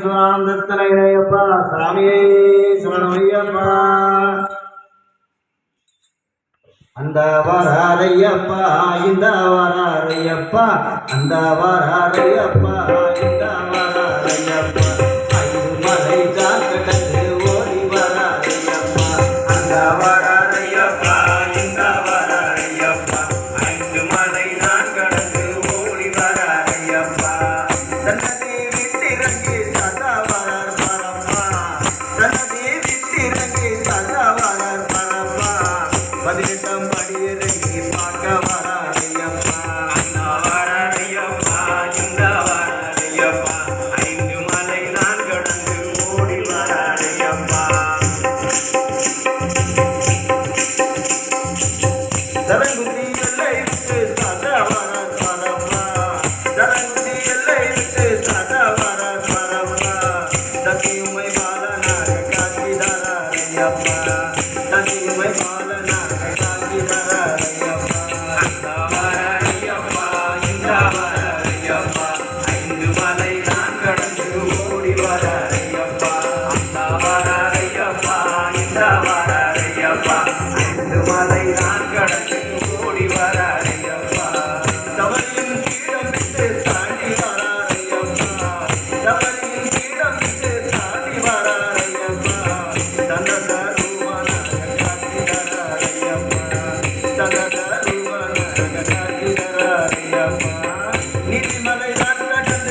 சுவானந்தத்தனையப்பா சாமியே சரணமையப்பா அந்த வராரையப்பா இந்த வராரையப்பா அந்த வராரையப்பா இந்த வராரையப்பா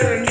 Thank you.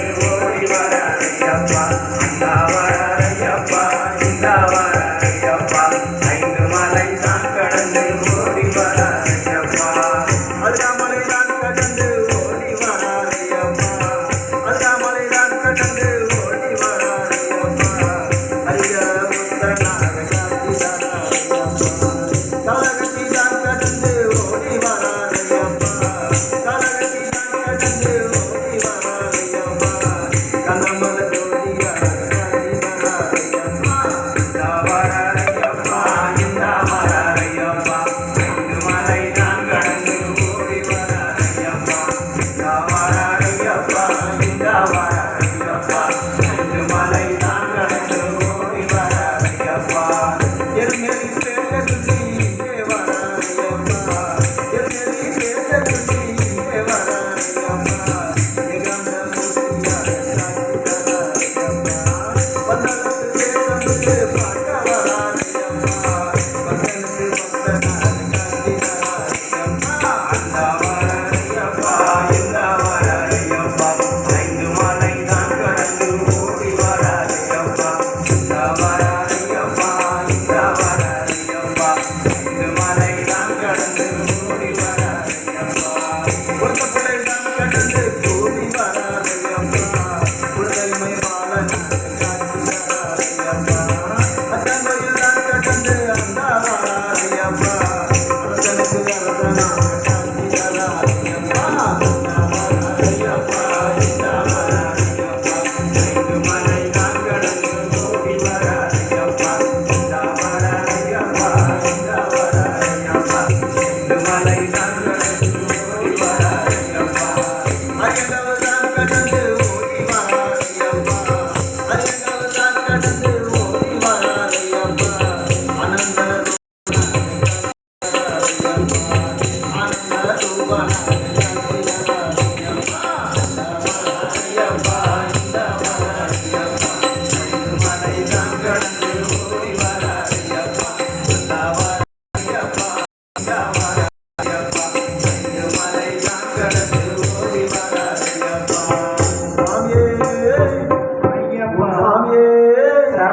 cara.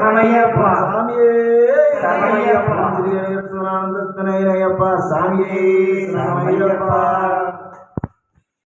சரணையப்பா சாமியே சரணையப்பா திரு ஐயப்பா. சாமியே சரணையப்பா